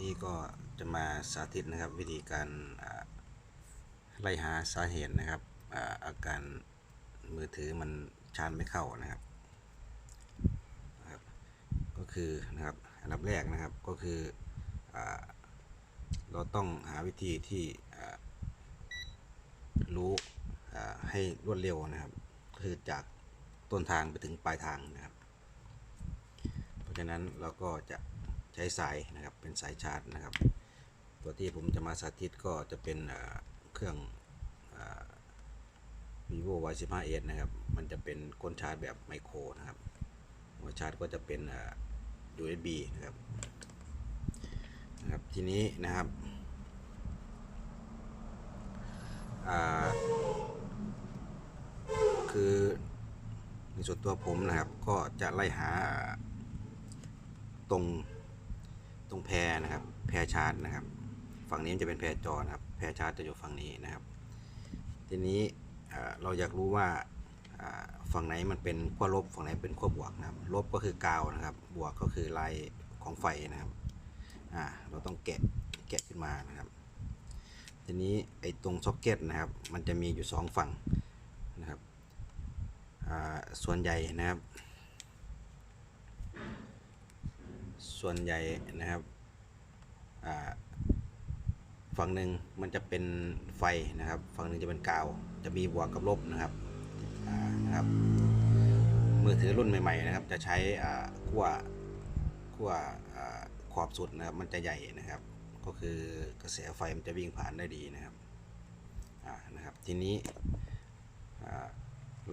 นี้ก็จะมาสาธิตนะครับวิธีการไล่หาสาเหตุนะครับอาอาการมือถือมันชาร์จไม่เข้านะครับนะรบก็คือนะครับอันดับแรกนะครับก็คืออเราต้องหาวิธีที่รู้ให้รวดเร็วนะครับ คือจากต้นทางไปถึงปลายทางนะครับ เพราะฉะนั้นเราก็จะ ช้สายนะครับเป็นสายชาร์จนะครับ ตัวที่ผมจะมาสาธิตก็จะเป็นเครื่อง vivo y 1 5 s นะครับ มันจะเป็นก้นชาร์จแบบไมโครนะครับหัวชาร์จก็จะเป็น USB นะครับนะครับทีนี้นะครับคือในส่วนตัวผมนะครับก็จะไล่หาตรง ตรงแพรนะครับ แพรชาร์จนะครับ ฝั่งนี้จะเป็นแพรจอนะครับ แพรชาร์จจะอยู่ฝั่งนี้นะครับ ทีนี้เราอยากรู้ว่าฝั่งไหนมันเป็นขั้วลบฝั่งไหนเป็นขั้วบวกนะครับ ลบก็คือกาวนะครับ บวกก็คือลายของไฟนะครับเราต้องแกะแกะขึ้นมานะครับ ทีนี้ไอ้ตรงซ็อกเก็ตนะครับ มันจะมีอยู่สองฝั่งนะครับส่วนใหญ่นะครับ ส่วนใหญ่นะครับฝั่งหนึ่งมันจะเป็นไฟนะครับ ฝั่งหนึ่งจะเป็นกาว จะมีบวกกับลบนะครับนะครับ มือถือรุ่นใหม่ๆนะครับ จะใช้ขั้วขั้วขอบสุดนะครับ มันจะใหญ่นะครับ ก็คือกระแสไฟมันจะวิ่งผ่านได้ดีนะครับนะครับ ทีนี้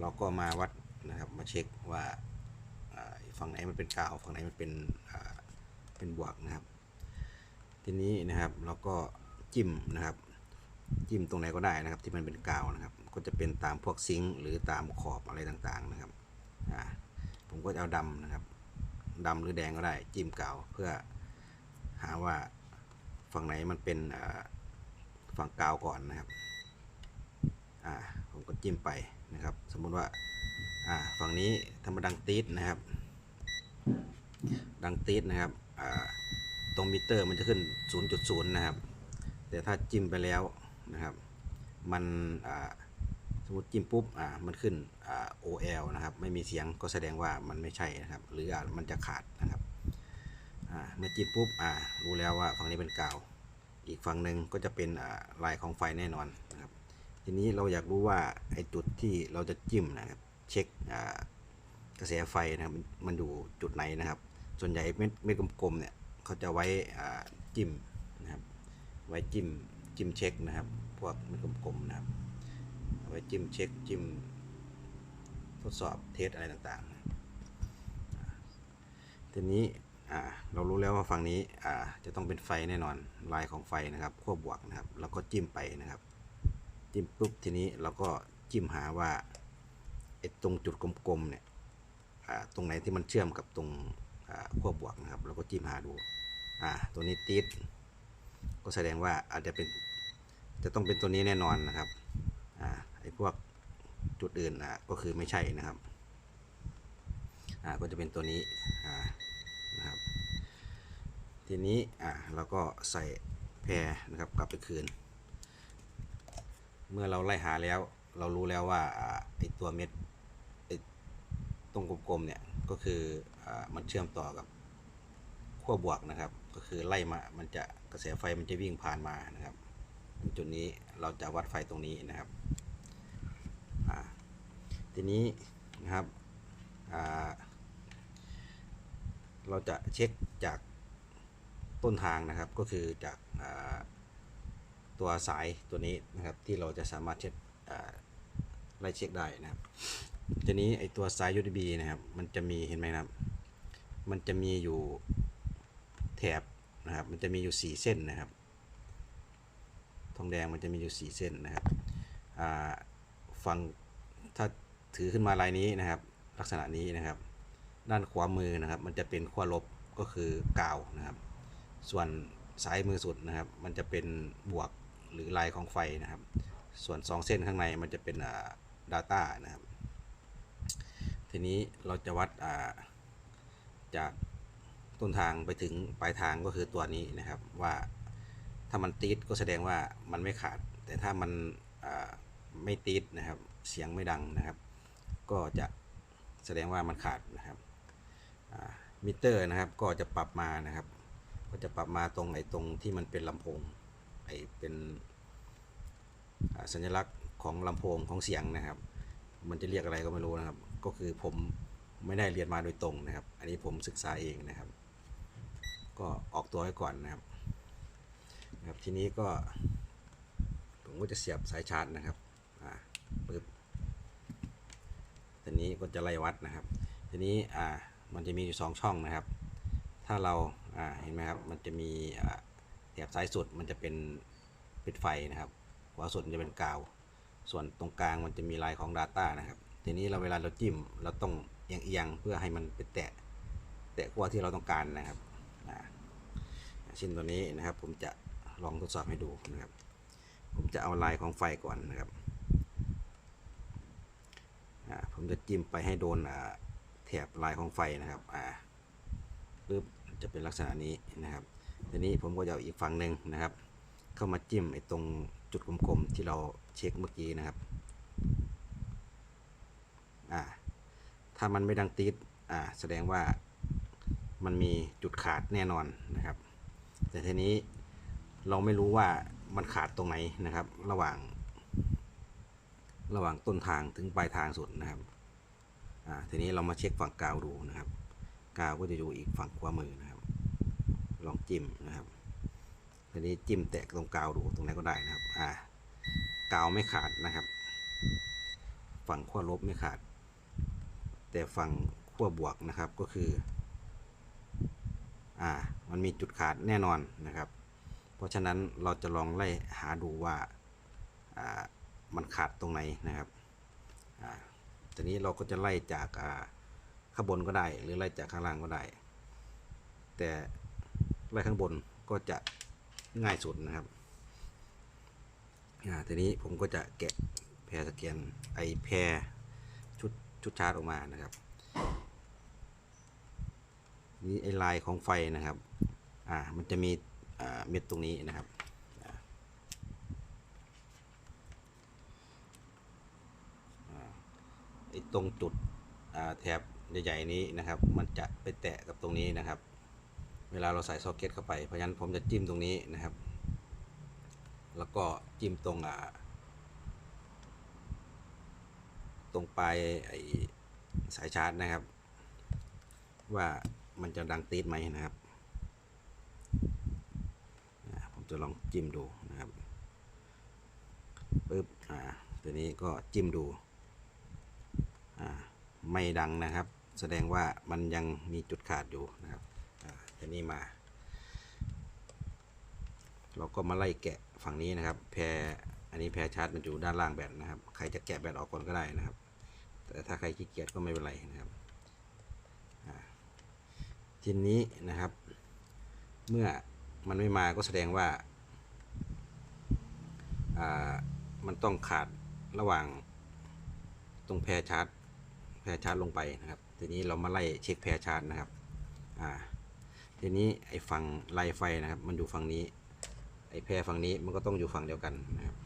เราก็มาวัดนะครับ มาเช็คว่าฝั่งไหนมันเป็นกาว ฝั่งไหนมันเป็น เป็นบวกนะครับ ทีนี้นะครับเราก็จิ้มนะครับ จิ้มตรงไหนก็ได้นะครับ ที่มันเป็นกาวนะครับ ก็จะเป็นตามพวกซิงค์หรือตามขอบอะไรต่างๆนะครับอ่าผมก็จะเอาดำนะครับดำหรือแดงก็ได้ จิ้มกาวเพื่อหาว่าฝั่งไหนมันเป็นฝั่งกาวก่อนนะครับอ่าผมก็จิ้มไปนะครับ สมมุติว่าอ่าฝั่งนี้ธรรมดังตีดนะครับ ดังตีดนะครับ ตรงมิเตอร์มันจะขึ้น 0.0 นะครับ แต่ถ้าจิ้มไปแล้วนะครับ มันสมมติจิ้มปุ๊บมันขึ้น OL นะครับ ไม่มีเสียงก็แสดงว่ามันไม่ใช่นะครับ หรืออาจมันจะขาดนะครับเมื่อจิ้มปุ๊บรู้แล้วว่าฝั่งนี้เป็นกาว อีกฝั่งหนึ่งก็จะเป็นลายของไฟแน่นอนนะครับ ทีนี้เราอยากรู้ว่าไอ้จุดที่เราจะจิ้มนะครับ เช็คกระแสไฟนะครับ มันอยู่จุดไหนนะครับ ส่วนใหญ่เม็ดเม็ดกลมๆเนี่ยเขาจะไว้จิ้มนะครับ ไว้จิ้มจิ้มเช็คนะครับ พวกเม็ดกลมๆนะครับไว้จิ้มเช็คจิ้มทดสอบเทสอะไรต่างๆ ทีนี้เรารู้แล้วว่าฝั่งนี้จะต้องเป็นไฟแน่นอนลายของไฟนะครับขั้วบวกนะครับ แล้วก็จิ้มไปนะครับ จิ้มปุ๊บทีนี้เราก็จิ้มหาว่าไอ้ตรงจุดกลมๆเนี่ยตรงไหนที่มันเชื่อมกับตรง ขั้วบวกนะครับเราก็จิ้มหาดูอ่าตัวนี้ติด ก็แสดงว่าอาจจะเป็นจะต้องเป็นตัวนี้แน่นอนนะครับอ่าไอ้พวกจุดอื่นอะก็คือไม่ใช่นะครับอ่าก็จะเป็นตัวนี้อ่านะครับ ทีนี้อ่าเราก็ใส่แพรนะครับกลับไปคืน เมื่อเราไล่หาแล้ว เรารู้แล้วว่าไอตัวเม็ดตรงกลมๆเนี่ย ก็คืออมันเชื่อมต่อกับขั้วบวกนะครับ ก็คือไล่มามันจะกระแสไฟมันจะวิ่งผ่านมานะครับจุดนี้เราจะวัดไฟตรงนี้นะครับทีนี้นะครับเราจะเช็คจากต้นทางนะครับก็คือจากาตัวสายตัวนี้นะครับที่เราจะสามารถเช็คไล่เช็คได้นะครับ ทีนี้ไอตัวสาย USB นะครับ มันจะมีเห็นไหมครับ มันจะมีอยู่แถบนะครับ มันจะมีอยู่ 4 เส้นนะครับ ทองแดงมันจะมีอยู่ 4 เส้นนะครับอ่งถ้าถือขึ้นมาลายนี้นะครับ ลักษณะนี้นะครับ ด้านขวามือนะครับ มันจะเป็นขั้วลบก็คือกาวนะครับ ส่วนซ้ายมือสุดนะครับ มันจะเป็นบวกหรือลายของไฟนะครับ ส่วน 2 เส้นข้างในมันจะเป็น data นะครับ ทีนี้เราจะวัดาจากต้นทางไปถึงปลายทางก็คือตัวนี้นะครับว่าถ้ามันตีดก็แสดงว่ามันไม่ขาด แต่ถ้ามันไม่ตีดนะครับเสียงไม่ดังนะครับ ก็จะแสดงว่ามันขาดนะครับมิเตอร์นะครับก็จะปรับมานะครับ ก็จะปรับมาตรงไอ้ตรงที่มันเป็นลำโพงไอ้เป็นสัญลักษณ์ของลำโพงของเสียงนะครับ มันจะเรียกอะไรก็ไม่รู้นะครับ ก็คือผมไม่ได้เรียนมาโดยตรงนะครับ อันนี้ผมศึกษาเองนะครับ ก็ออกตัวไว้ก่อนนะครับนะครับ ทีนี้ก็ ผมก็จะเสียบสายชาร์จนะครับอ่าปึ๊บทีนี้ก็จะไล่วัดนะครับ ทีนี้อ่ามันจะมีอยู่สองช่องนะครับ ถ้าเราอ่าเห็นไหมครับ มันจะมีอ่าแถบซ้ายสุดมันจะเป็นปิดไฟนะครับ ขวาสุดจะเป็นกาว ส่วนตรงกลางมันจะมีลายของ Data นะครับ ทีนี้เราเวลาเราจิ้มเราต้องเอียงๆเพื่อให้มันไปแตะแตะขั้วที่เราต้องการนะครับชิ้นตัวนี้นะครับ ผมจะลองทดสอบให้ดูนะครับ ผมจะเอาลายของไฟก่อนนะครับผมจะจิ้มไปให้โดนแถบลายของไฟนะครับอ่าปึ๊บจะเป็นลักษณะนี้นะครับ ทีนี้ผมก็จะเอาอีกฝั่งหนึ่งนะครับ เข้ามาจิ้มไอ้ตรง จุดกลมๆที่เราเช็คเมื่อกี้นะครับ อ่า ถ้ามันไม่ดังติดอ่า แสดงว่ามันมีจุดขาดแน่นอนนะครับ แต่ทีนี้เราไม่รู้ว่ามันขาดตรงไหนนะครับ ระหว่าง ระหว่างต้นทางถึงปลายทางสุดนะครับ อ่า ทีนี้เรามาเช็คฝั่งกาวดูนะครับ กาวก็จะอยู่อีกฝั่งขวามือนะครับ ลองจิ้มนะครับ ทีนี้จิ้มแตะตรงกาวดูตรงไหนก็ได้นะครับ อ่ากาวไม่ขาดนะครับ ฝั่งขั้วลบไม่ขาด แต่ฝั่งขั้วบวกนะครับก็คือ อ่า มันมีจุดขาดแน่นอนนะครับ เพราะฉะนั้นเราจะลองไล่หาดูว่า อ่า มันขาดตรงไหนนะครับ อ่าทีนี้เราก็จะไล่จากอ่าข้างบนก็ได้ หรือไล่จากข้างล่างก็ได้ แต่ไล่ข้างบนก็จะ ง่ายสุดนะครับอ่าทีนี้ผมก็จะแกะแพรสแกนไอแพรชุดชุดชาร์จออกมานะครับ นี่ไอลายของไฟนะครับ อ่า มันจะมีอ่าเม็ดตรงนี้นะครับไอตรงจุดแถบใหญ่ๆนี้นะครับ มันจะไปแตะกับตรงนี้นะครับ เวลาเราใส่ซ็อกเก็ตเข้าไป เพราะฉะนั้นผมจะจิ้มตรงนี้นะครับ แล้วก็จิ้มตรงอ่าตรงปลายไอสายชาร์จนะครับ ว่ามันจะดังตีดไหมนะครับ ผมจะลองจิ้มดูนะครับปึ๊บอ่าตัวนี้ก็จิ้มดูอ่าไม่ดังนะครับ แสดงว่ามันยังมีจุดขาดอยู่นะครับ อ่าทีนี้มา เราก็มาไล่แกะฝั่งนี้นะครับ แพรอันนี้แพรชาร์จมันอยู่ด้านล่างแบตนะครับ ใครจะแกะแบตออกก่อนก็ได้นะครับ แต่ถ้าใครขี้เกียจก็ไม่เป็นไรนะครับทีนี้นะครับ เมื่อมันไม่มาก็แสดงว่ามันต้องขาดระหว่างตรงแพรชาร์จแพรชาร์จลงไปนะครับ ทีนี้เรามาไล่เช็คแพรชาร์จนะครับ อ่า ทีนี้ไอ้ฝั่งไล่ไฟนะครับ มันอยู่ฝั่งนี้ ไอ้แพรฝั่งนี้มันก็ต้องอยู่ฝั่งเดียวกันนะครับ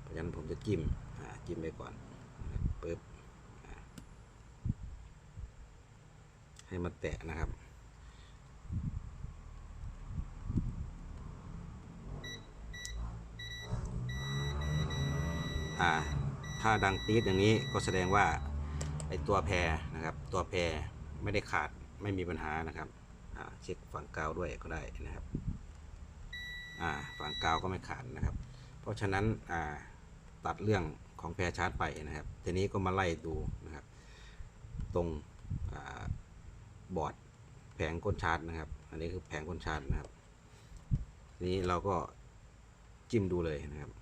เพราะฉะนั้นผมจะจิ้มจิ้มไปก่อนปึ๊บให้มันแตะนะครับถ้าดังตีดอย่างนี้ก็แสดงว่าไอตัวแพรนะครับ ตัวแพรไม่ได้ขาดไม่มีปัญหานะครับ เช็คฝั่งกาวด้วยก็ได้นะครับฝั่งกาวก็ไม่ขาดนะครับ เพราะฉะนั้นตัดเรื่องของแพรชาร์จไปนะครับ ทีนี้ก็มาไล่ดูนะครับ ตรงอบอร์ดแผงก้นชาร์จนะครับ อันนี้คือแผงก้นชาร์จนะครับ ทีนี้เราก็จิ้มดูเลยนะครับ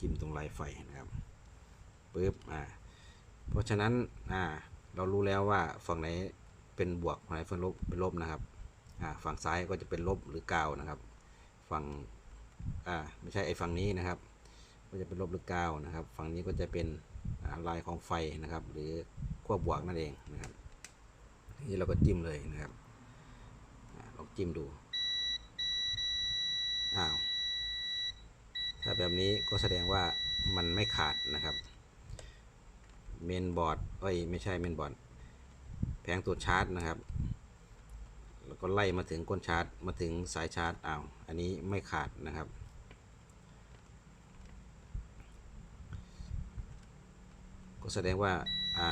จิ้มตรงลายไฟนะครับปึ๊บอ่าเพราะฉะนั้นอ่าเรารู้แล้วว่าฝั่งไหน เป็นบวกฝั่งไหนเป็นลบเป็นลบนะครับฝั่งซ้ายก็จะเป็นลบหรือกาวนะครับฝั่งอ่าไม่ใช่ไอ้ฝั่งนี้นะครับ ก็จะเป็นลบหรือกาวนะครับ ฝั่งนี้ก็จะเป็นลายของไฟนะครับ หรือขั้วบวกนั่นเองนะครับทีนี้เราก็จิ้มเลยนะครับอลองจิ้มดูอ้าวถ้าแบบนี้ก็แสดงว่ามันไม่ขาดนะครับ เมนบอร์ดเอ้ยไม่ใช่เมนบอร์ด ผงตัวชาร์จนะครับ แล้วก็ไล่มาถึงก้นชาร์จมาถึงสายชาร์จอ้าวอันนี้ไม่ขาดนะครับก็แสดงว่าอ่า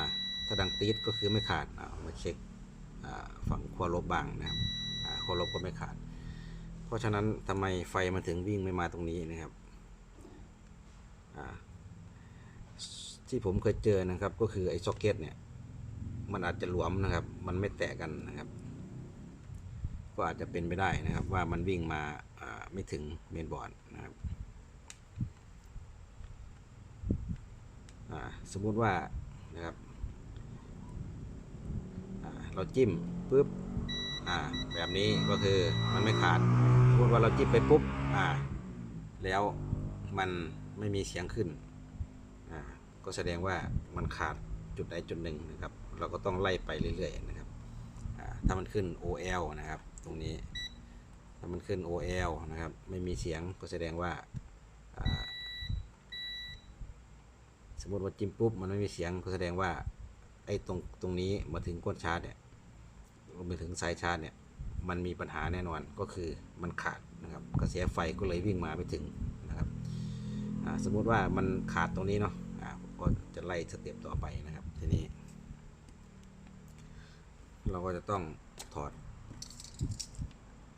ถ้าดังตีดก็คือไม่ขาดอ่ามาเช็คอ่าฝั่งขั้วลบบ้างนะครับอ่าขั้วลบก็ไม่ขาด เพราะฉะนั้นทำไมไฟมันถึงวิ่งไม่มาตรงนี้นะครับอ่าที่ผมเคยเจอนะครับก็คือไอ้ซ็อกเก็ตเนี่ย มันอาจจะหลวมนะครับ มันไม่แตะกันนะครับ ก็อาจจะเป็นไปได้นะครับ ว่ามันวิ่งมาไม่ถึงเมนบอร์ดนะครับสมมุติว่านะครับเราจิ้มปุ๊บแบบนี้ก็คือมันไม่ขาดสมมติว่าเราจิ้มไปปุ๊บแล้วมันไม่มีเสียงขึ้น ก็แสดงว่ามันขาดจุดใดจุดหนึ่งนะครับ เราก็ต้องไล่ไปเรื่อยๆนะครับถ้ามันขึ้น OL นะครับ ตรงนี้ ถ้ามันขึ้น OL นะครับ ไม่มีเสียงก็แสดงว่า สมมติว่าจิ้มปุ๊บมันไม่มีเสียงก็แสดงว่าไอ้ตรงตรงนี้มาถึงก้นชาร์จเนี่ยมาถึงสายชาร์จเนี่ยมันมีปัญหาแน่นอนก็คือมันขาดนะครับกระแสไฟก็เลยวิ่งมาไม่ถึงนะครับสมมุติว่ามันขาดตรงนี้เนาะก็จะไล่สเต็ปต่อไปนะครับทีนี้ เราก็จะต้องถอด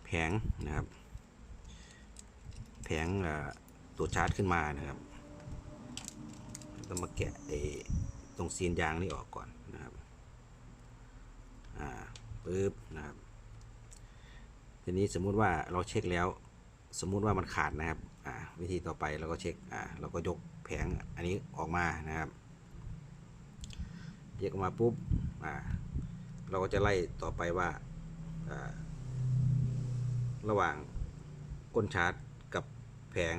แผงนะครับ แผงตัวชาร์จขึ้นมานะครับต้องมาแกะไอ้ตรงซีนยางนี่ออกก่อนนะครับอ่าปึ๊บนะครับทีนี้สมมุติว่าเราเช็คแล้ว สมมุติว่ามันขาดนะครับอ่าวิธีต่อไปเราก็เช็คอ่าเราก็ยกแผงอันนี้ออกมานะครับยกออกมาปุ๊บอ่า เราก็จะไล่ต่อไปว่าระหว่างก้นชาร์จกับแผง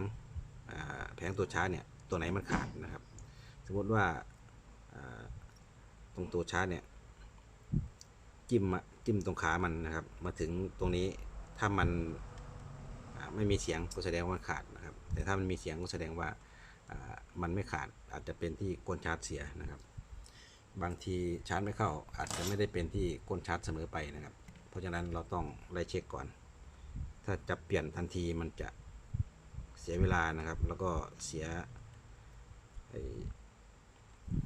แผงตัวชาร์จเนี่ยตัวไหนมันขาดนะครับ สมมติว่าตรงตัวชาร์จเนี่ยจิ้มจิ้มตรงขามันนะครับ มาถึงตรงนี้ถ้ามันไม่มีเสียงก็แสดงว่าขาดนะครับ แต่ถ้ามันมีเสียงก็แสดงว่าอ่ามันไม่ขาดอาจจะเป็นที่ก้นชาร์จเสียนะครับ บางทีชาร์จไม่เข้า อาจจะไม่ได้เป็นที่ก้นชาร์จเสมอไปนะครับ เพราะฉะนั้นเราต้องไล่เช็คก่อน ถ้าจะเปลี่ยนทันทีมันจะเสียเวลานะครับ แล้วก็เสีย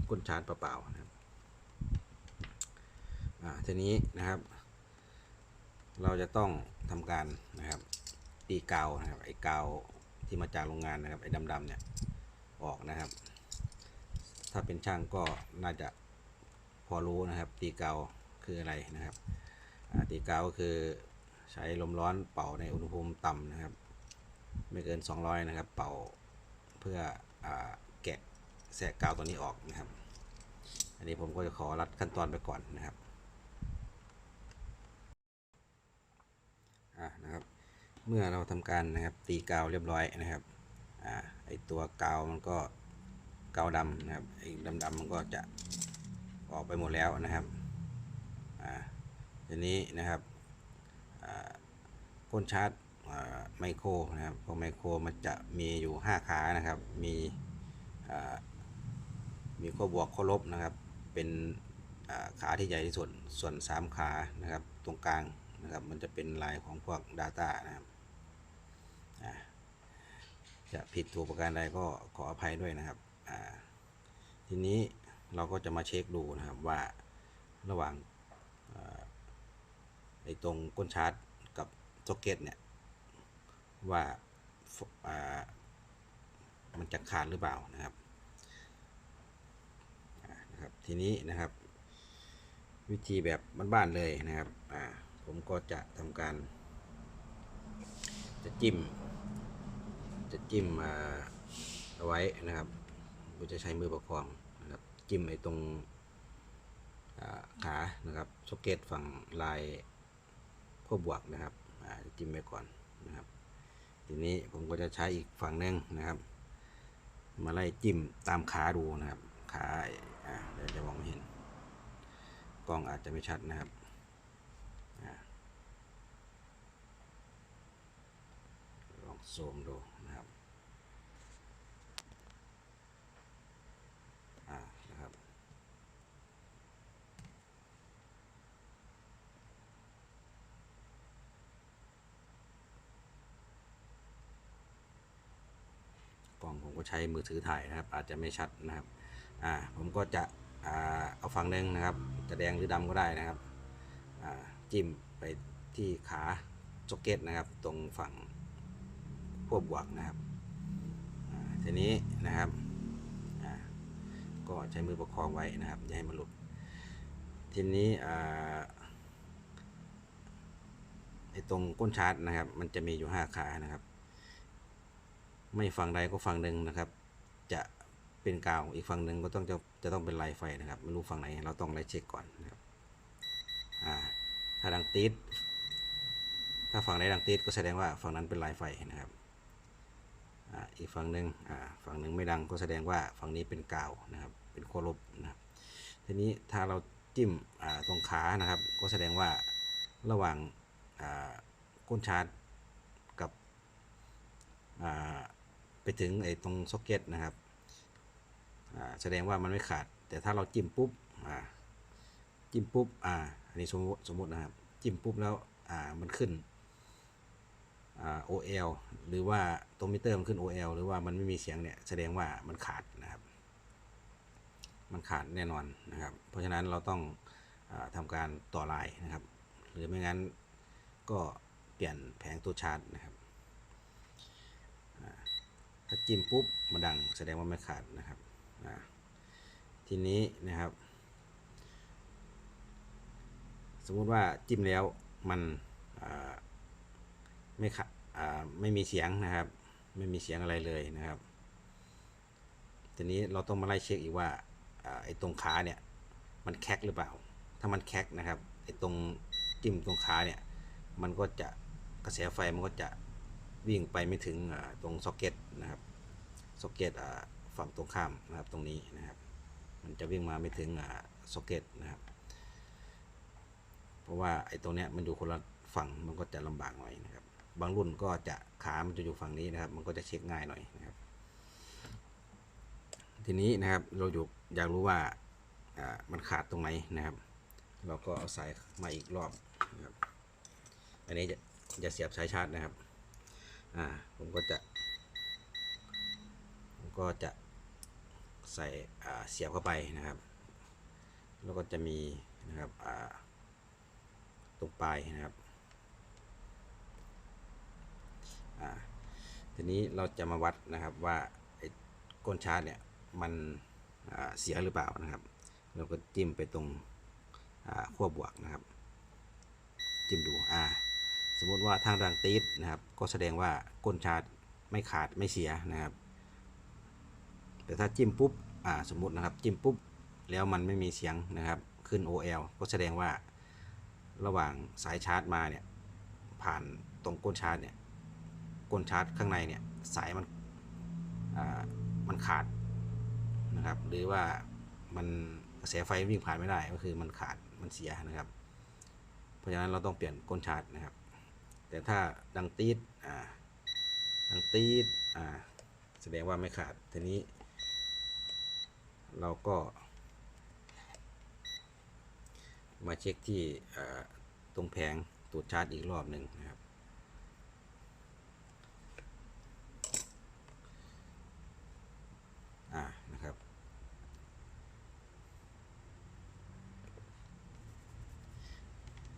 ก้นชาร์จเปล่าๆนะครับอ่าทีนี้นะครับ เราจะต้องทำการนะครับ ตีกาวนะครับไอ้กาวที่มาจากโรงงานนะครับไอ้ดำๆเนี่ยออกนะครับ ถ้าเป็นช่างก็น่าจะ อรู้นะครับ ตีกาวคืออะไรนะครับตีกาวก็คือใช้ลมร้อนเป่าในอุณหภูมิต่ำนะครับ ไม่เกิน 200 นะครับ เป่าเพื่ออแกะแสะกาวตัวนี้ออกนะครับ อันนี้ผมก็จะขอรัดขั้นตอนไปก่อนนะครับอ่านะครับ เมื่อเราทำการนะครับตีกาวเรียบร้อยนะครับอ่าไอตัวกาวมันก็กาวดำนะครับไอดำๆมันก็จะ ออกไปหมดแล้วนะครับอ่าทีนี้นะครับอ่าก้นชาร์จอ่าไมโครนะครับพวกไมโครมันจะมีอยู่ 5 ขานะครับ มีอ่ามีข้อบวกข้อลบนะครับ เป็นอ่าขาที่ใหญ่ที่สุด ส่วน 3 ขานะครับ ตรงกลางนะครับ มันจะเป็นลายของพวก Data นะครับอ่าจะผิดถูกประการใดก็ขออภัยด้วยนะครับอ่าทีนี้ เราก็จะมาเช็คดูนะครับว่าระหว่างาไอ้ตรงก้นชาร์จกับซ็อกเก็ตเนี่ยว่าามันจะขาดหรือเปล่านะครับนะครับ ทีนี้นะครับ วิธีแบบบ้านๆเลยนะครับผมก็จะทำการ จะจิ้ม จะจิ้มเอาไว้นะครับผมจะใช้มือประคอง จิ้มไอ้ตรงขานะครับซ็อกเก็ตฝั่งลายขั้วบวกนะครับจิ้มไปก่อนนะครับ ทีนี้ผมก็จะใช้อีกฝั่งหนึ่งนะครับ มาไล่จิ้มตามขาดูนะครับ ขาเดี๋ยวจะมองไม่เห็น กล้องอาจจะไม่ชัดนะครับลองซูมดู ใช้มือถือถ่ายนะครับ อาจจะไม่ชัดนะครับอ่าผมก็จะอ่าเอาฝั่งหนึ่งนะครับ จะแดงหรือดำก็ได้นะครับอ่าจิ้มไปที่ขาจ็อกเก็ตนะครับ ตรงฝั่งขั้วบวกนะครับทีนี้นะครับอ่าก็ใช้มือประคองไว้นะครับอย่าให้มันหลุดทีนี้อ่าไอ้ตรงก้นชาร์จนะครับ มันจะมีอยู่ 5 ขานะครับ ไม่ฝั่งใดก็ฝั่งหนึ่งนะครับ จะเป็นกาวอีกฝั่งหนึ่งก็ต้องจะจะต้องเป็นลายไฟนะครับไม่รู้ฝั่งไหนเราต้องไล่เช็คก่อนนะครับอ่าถ้าดังตีดถ้าฝั่งไหนดังตีดก็แสดงว่าฝั่งนั้นเป็นลายไฟนะครับอ่าอีกฝั่งหนึ่งอ่าฝั่งหนึ่งไม่ดังก็แสดงว่าฝั่งนี้เป็นกาวนะครับ เป็นขั้วลบนะครับทีนี้ถ้าเราจิ้มอ่าตรงขานะครับ ก็แสดงว่าระหว่างอ่าก้นชาร์จกับอ่า ไปถึงไอ้ตรงซ็อกเก็ตนะครับแสดงว่ามันไม่ขาด แต่ถ้าเราจิ้มปุ๊บจิ้มปุ๊บอ่าอันนี้สมมติสมมตินะครับ จิ้มปุ๊บแล้วอ่ามันขึ้นอ่า OL หรือว่าตรงมิเตอร์มันขึ้น OL หรือว่ามันไม่มีเสียงเนี่ยแสดงว่ามันขาดนะครับ มันขาดแน่นอนนะครับ เพราะฉะนั้นเราต้องอาทำการต่อลายนะครับ หรือไม่งั้นก็เปลี่ยนแผงตัวชาร์จนะครับ ถ้าจิ้มปุ๊บมาดังแสดงว่าไม่ขาดนะครับทีนี้นะครับ สมมุติว่าจิ้มแล้วมันไม่ขาอ่าไม่มีเสียงนะครับ ไม่มีเสียงอะไรเลยนะครับ ทีนี้เราต้องมาไล่เช็คอีกว่าอ่าไอ้ตรงขาเนี่ยมันแคกหรือเปล่า ถ้ามันแคกนะครับไอ้ตรงจิ้มตรงขาเนี่ยมันก็จะกระแสไฟมันก็จะ วิ่งไปไม่ถึงตรงซ็อกเก็ตนะครับซ็อกเก็ตฝั่งตรงข้ามนะครับตรงนี้นะครับ มันจะวิ่งมาไม่ถึงซ็อกเก็ตนะครับ เพราะว่าไอ้ตรงเนี้ยมันอยู่คนละฝั่งมันก็จะลำบากหน่อยนะครับ บางรุ่นก็จะขามันจะอยู่ฝั่งนี้นะครับ มันก็จะเช็คง่ายหน่อยนะครับ ทีนี้นะครับเราอยู่อยากรู้ว่าอ่ามันขาดตรงไหนนะครับ เราก็เอาสายมาอีกรอบนะครับ อันนี้จะจะเสียบสายชาร์จนะครับ อ่าผมก็จะผมก็จะใส่เสียบเข้าไปนะครับ แล้วก็จะมีนะครับตรงปลายนะครับทีนี้เราจะมาวัดนะครับว่าก้นชาร์จเนี่ยมันเสียหรือเปล่านะครับ เราก็จิ้มไปตรงขั้วบวกนะครับ จิ้มดูอ่า มมติว่าทางดังตีดนะครับ ก็แสดงว่าก้นชาร์จไม่ขาดไม่เสียนะครับ แต่ถ้าจิ้มปุ๊บอ่าสมมตินะครับจิ้มปุ๊บแล้วมันไม่มีเสียงนะครับ ขึ้น OL ก็แสดงว่าระหว่างสายชาร์จมาเนี่ยผ่านตรงก้นชาร์จเนี่ยก้นชาร์จข้างในเนี่ยสายมันอ่ามันขาดนะครับ หรือว่ามันกระแสไฟวิ่งผ่านไม่ได้ก็คือมันขาดมันเสียนะครับ เพราะฉะนั้นเราต้องเปลี่ยนก้นชาร์จนะครับ แต่ถ้าดังตีดอ่าดังตีดอ่าแสดงว่าไม่ขาดทีนี้ เราก็ มาเช็คที่ตรงแผงตัวชาร์จอีกรอบหนึ่งนะครับอ่านะครับ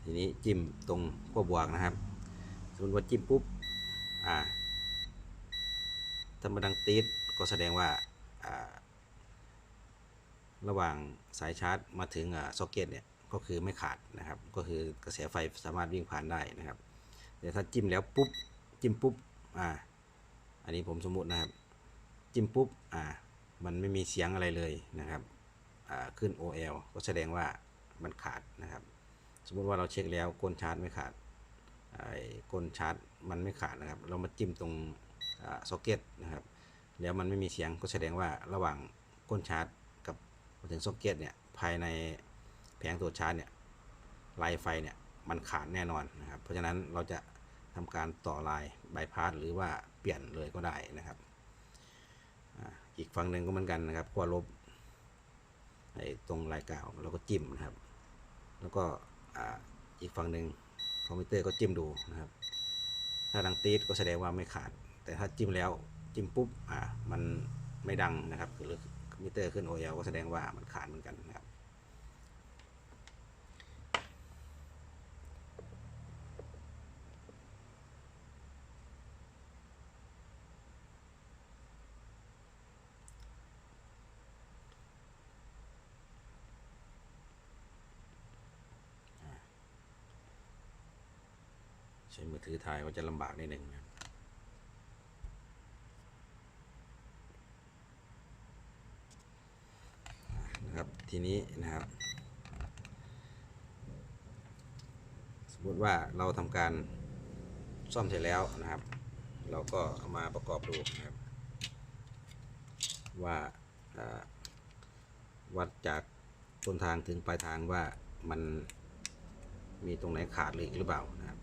ทีนี้จิ้มตรงขั้วบวกนะครับ สมมติว่าจิ้มปุ๊บ อ่า ถ้ามาดังตีดก็แสดงว่า อ่า ระหว่างสายชาร์จมาถึงอ่าซ็อกเก็ตเนี่ย ก็คือไม่ขาดนะครับ ก็คือกระแสไฟสามารถวิ่งผ่านได้นะครับ แต่ถ้าจิ้มแล้วปุ๊บ จิ้มปุ๊บ อ่า อันนี้ผมสมมุตินะครับ จิ้มปุ๊บ อ่า มันไม่มีเสียงอะไรเลยนะครับ อ่า ขึ้น OL ก็แสดงว่ามันขาดนะครับ สมมุติว่าเราเช็คแล้วก้นชาร์จไม่ขาด ไอ้ก้นชาร์จมันไม่ขาดนะครับ เรามาจิ้มตรงซ็อกเก็ตนะครับแล้วมันไม่มีเสียงก็แสดงว่าระหว่างก้นชาร์จกับมาถึงซ็อกเก็ตเนี่ยภายในแผงตัวชาร์จเนี่ยลายไฟเนี่ยมันขาดแน่นอนนะครับ เพราะฉะนั้นเราจะทำการต่อลายบายพาสหรือว่าเปลี่ยนเลยก็ได้นะครับ อีกฝั่งหนึ่งก็เหมือนกันนะครับขั้วลบไอ้ตรงลายกาวเราก็จิ้มนะครับ แล้วก็อีกฝั่งหนึ่ง คอมพิวเตอร์ก็จิ้มดูนะครับ ถ้าดังตีดก็แสดงว่าไม่ขาด แต่ถ้าจิ้มแล้วจิ้มปุ๊บอ่ามันไม่ดังนะครับหรือคอมพิวเตอร์ขึ้น OL ก็แสดงว่ามันขาดเหมือนกันนะ ใช้มือถือถ่ายก็จะลำบากนิดหนึ่งนะครับนะครับทีนี้นะครับ สมมติว่าเราทำการซ่อมเสร็จแล้วนะครับ เราก็เอามาประกอบดูนะครับ ว่าวัดจากต้นทางถึงปลายทางว่ามันมีตรงไหนขาดหรือหรือเปล่านะครับ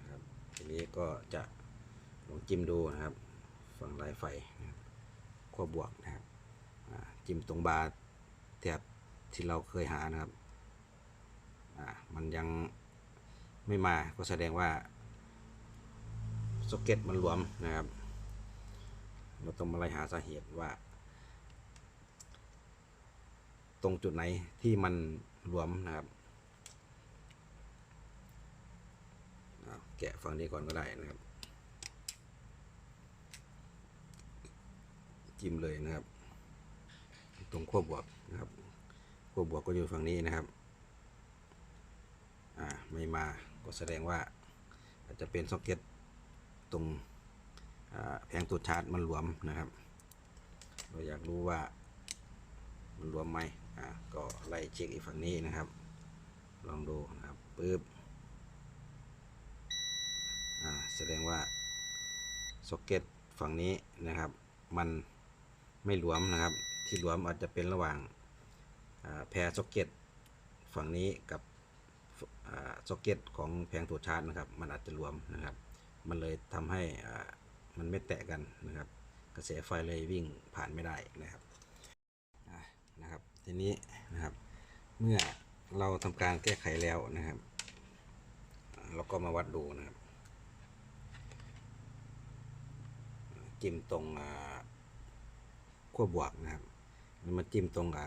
นะครับทีนี้ก็จะลอง จิ้มดูนะครับ ฝั่งลายไฟนะครับขั้วบวกนะครับจิ้มตรงบาร์แถบที่เราเคยหานะครับมันยังไม่มาก็แสดงว่าซ็อกเก็ตมันหลวมนะครับ เราต้องมาไล่หาสาเหตุว่า ตรงจุดไหนที่มันหลวมนะครับแกะฝั่งนี้ก่อนก็ได้นะครับ จิ้มเลยนะครับ ตรงขั้วบวกนะครับขั้วบวกก็อยู่ฝั่งนี้นะครับอ่าไม่มาก็แสดงว่า อาจจะเป็นซ็อกเก็ตตรงแผงตัวชาร์จมันหลวมนะครับ เราอยากรู้ว่ามันรวมไหมอ่าก็ไล่เช็คอีกฝั่งนี้นะครับ ลองดูนะครับปึ๊บอ่าแสดงว่าซ็อกเก็ตฝั่งนี้นะครับ มัน ไม่หลวมนะครับ ที่หลวมอาจจะเป็นระหว่างแพรซ็อกเก็ตฝั่งนี้กับอ่าซ็อกเก็ตของแผงตัวชาร์จนะครับ มันอาจจะรวมนะครับ มันเลยทำให้มันไม่แตะกันนะครับ กระแสไฟเลยวิ่งผ่านไม่ได้นะครับนะครับทีนี้นะครับ เมื่อเราทำการแก้ไขแล้วนะครับ เราก็มาวัดดูนะครับ จิ้มตรงอ่า ขั้วบวกนะครับแล้วมาจิ้มตรงอ่า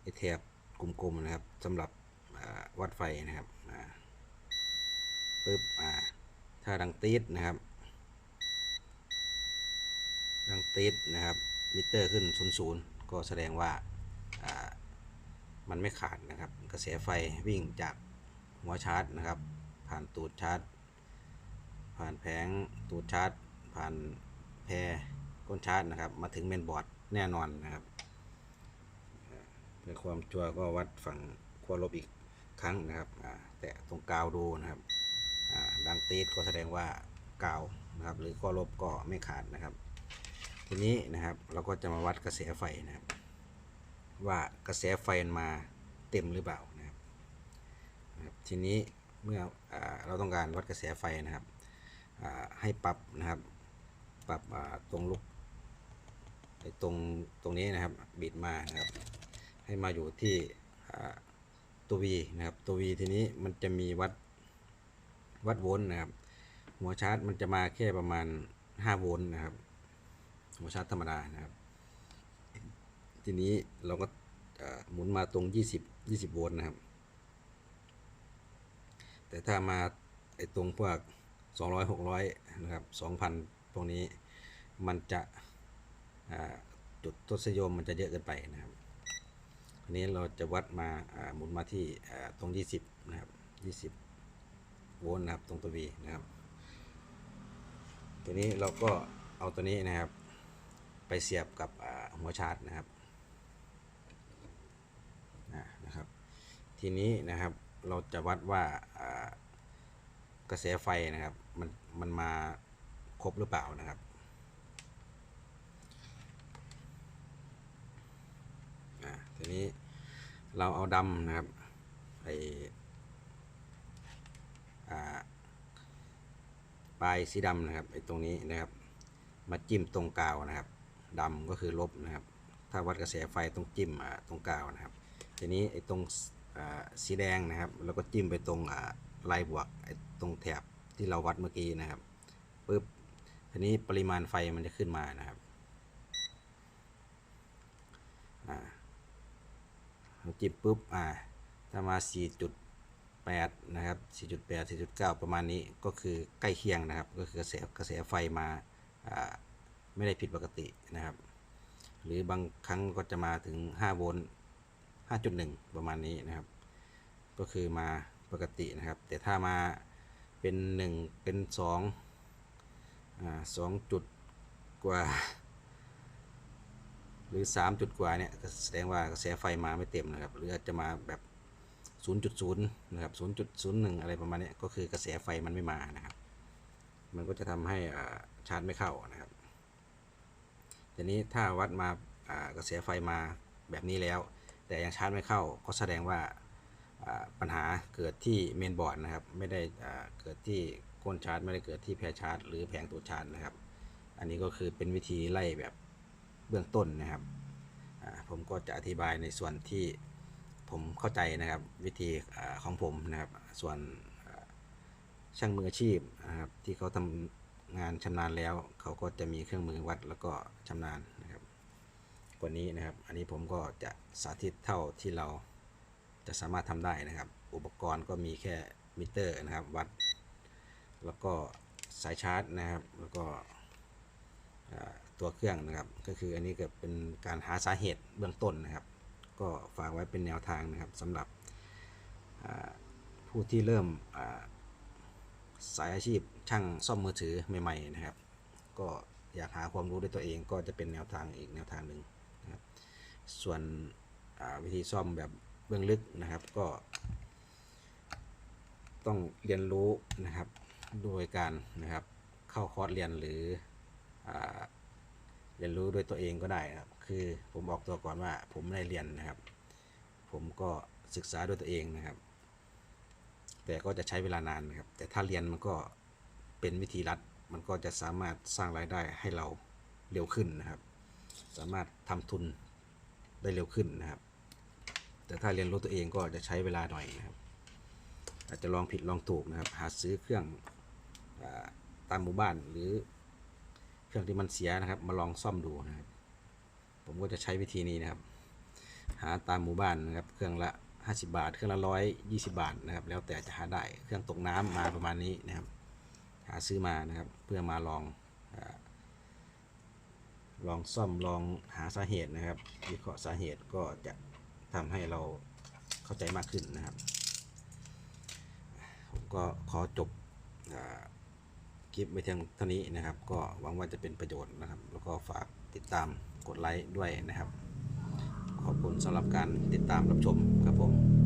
ไอแถบกลมๆนะครับสำหรับวัดไฟนะครับปึ๊บอ่าถ้าดังตีดนะครับ ดังตีดนะครับ มิเตอร์ขึ้นศูนย์ศูนย์ก็แสดงว่าอ่ามันไม่ขาดนะครับ กระแสไฟวิ่งจากหัวชาร์จนะครับ ผ่านตูดชาร์จ ผ่านแผงตูดชาร์จ ผ่านแพร ก้นชาร์จนะครับ มาถึงเมนบอร์ดแน่นอนนะครับเอ่อเพื่อความชัวร์ก็วัดฝั่งขั้วลบอีกครั้งนะครับแตะตรงกาวดูนะครับดังตีดก็แสดงว่ากาวนะครับ หรือขั้วลบก็ไม่ขาดนะครับ ทีนี้นะครับเราก็จะมาวัดกระแสไฟนะครับ ว่ากระแสไฟมาเต็มหรือเปล่านะครับ ทีนี้เมื่ออเราต้องการวัดกระแสไฟนะครับให้ปรับนะครับ ปรับตรงลูก ตรงตรงนี้นะครับบิดมานะครับให้มาอยู่ที่ตัว V นะครับตัว V ทีนี้มันจะมีวัดวัดโวลต์นะครับ หัวชาร์จมันจะมาแค่ประมาณ 5 โวลต์นะครับ หัวชาร์จธรรมดานะครับ ทีนี้เราก็หมุนมาตรง 20 20 โวลต์นะครับ แต่ถ้ามาไอ้ตรงพวก200 600 นะครับ 2,000พวกนี้มันจะ จุดทศนิยมมันจะเยอะเกินไปนะครับอันนี้เราจะวัดมาหมุนมาที่ตรง 20 นะครับ 20 โวลต์นะครับตรงตัว V นะครับ ตัวนี้เราก็เอาตัวนี้นะครับ ไปเสียบกับหัวชาร์จนะครับนะครับ ทีนี้นะครับเราจะวัดว่ากระแสไฟนะครับ มันมันมาครบหรือเปล่านะครับ อ่าที นี้เราเอาดำนะครับไอปลายสีดำนะครับไอตรงนี้นะครับ มาจิ้มตรงกาวนะครับดำก็คือลบนะครับ ถ้าวัดกระแสไฟต้องจิ้มตรงกาวนะครับ ทีนี้ไอ้ตรงสีแดงนะครับ แล้วก็จิ้มไปตรงลายบวกไอ้ตรงแถบที่เราวัดเมื่อกี้นะครับปุ๊บทีนี้ปริมาณไฟมันจะขึ้นมานะครับอ่า จิ้มปุ๊บอ่าถ้ามา 4.8 นะครับ 4.8 4.9 ประมาณนี้ก็คือใกล้เคียงนะครับ ก็คือกระแสกระแสไฟมาอ่าไม่ได้ผิดปกตินะครับ หรือบางครั้งก็จะมาถึง 5 โวลต์ 5.1 ประมาณนี้นะครับ ก็คือมาปกตินะครับ แต่ถ้ามาเป็น 1 เป็น2อ่า2จุดกว่า หรือ 3 จุดกว่าเนี่ยแสดงว่ากระแสไฟมาไม่เต็มนะครับ หรืออาจจะมาแบบ 0.0นะครับ0.01 อะไรประมาณนี้ก็คือกระแสไฟมันไม่มานะครับ มันก็จะทำให้อ่าชาร์จไม่เข้านะครับทีนี้ถ้าวัดมาอ่ากระแสไฟมาแบบนี้แล้ว แต่ยังชาร์จไม่เข้าก็แสดงว่าอ่าปัญหาเกิดที่เมนบอร์ดนะครับ ไม่ได้อ่าเกิดที่ก้นชาร์จ ไม่ได้เกิดที่แพรชาร์จ หรือแผงตัวชาร์จนะครับ อันนี้ก็คือเป็นวิธีไล่แบบ เบื้องต้นนะครับผมก็จะอธิบายในส่วนที่ผมเข้าใจนะครับวิธีของผมนะครับ ส่วนช่างมืออาชีพนะครับที่เขาทำงานชำนาญแล้ว เขาก็จะมีเครื่องมือวัดแล้วก็ชำนาญนะครับกว่านี้นะครับ อันนี้ผมก็จะสาธิตเท่าที่เราจะสามารถทำได้นะครับ อุปกรณ์ก็มีแค่มิเตอร์นะครับวัด แล้วก็สายชาร์จนะครับ แล้วก็ ตัวเครื่องนะครับ ก็คืออันนี้ก็เป็นการหาสาเหตุเบื้องต้นนะครับ ก็ฝากไว้เป็นแนวทางนะครับสำหรับผู้ที่เริ่มสายอาชีพช่างซ่อมมือถือใหม่ๆนะครับ ก็อยากหาความรู้ด้วยตัวเองก็จะเป็นแนวทางอีกแนวทางหนึ่งนะครับ ส่วนวิธีซ่อมแบบเบื้องลึกนะครับก็ ต้องเรียนรู้นะครับโดยการนะครับเข้าคอร์สเรียนหรืออ เรียนรู้ด้วยตัวเองก็ได้นะครับ คือผมบอกตัวก่อนว่าผมไม่ได้เรียนนะครับ ผมก็ศึกษาด้วยตัวเองนะครับ แต่ก็จะใช้เวลานานนะครับ แต่ถ้าเรียนมันก็เป็นวิธีรัด มันก็จะสามารถสร้างรายได้ให้เราเร็วขึ้นนะครับ สามารถทำทุนได้เร็วขึ้นนะครับ แต่ถ้าเรียนรู้ตัวเองก็จะใช้เวลาหน่อยนะครับ อาจจะลองผิดลองถูกนะครับ หาซื้อเครื่องอตามหมู่บ้านหรือ เครื่องที่มันเสียนะครับ มาลองซ่อมดูนะครับผมก็จะใช้วิธีนี้นะครับ หาตามหมู่บ้านนะครับ เครื่องละ 50 บาท เครื่องละร้อยยี่สิบาทนะครับ แล้วแต่จะหาได้เครื่องตกน้ำมาประมาณนี้นะครับ หาซื้อมานะครับ เพื่อมาลองอลองซ่อมลองหาสาเหตุนะครับวิเคราะห์สาเหตุก็จะทำให้เราเข้าใจมากขึ้นนะครับ ผมก็ขอจบอ่า ลิปไว้เพียงเท่านี้นะครับ ก็หวังว่าจะเป็นประโยชน์นะครับ แล้วก็ฝากติดตามกดไลค์ด้วยนะครับ ขอบคุณสำหรับการติดตามรับชมครับผม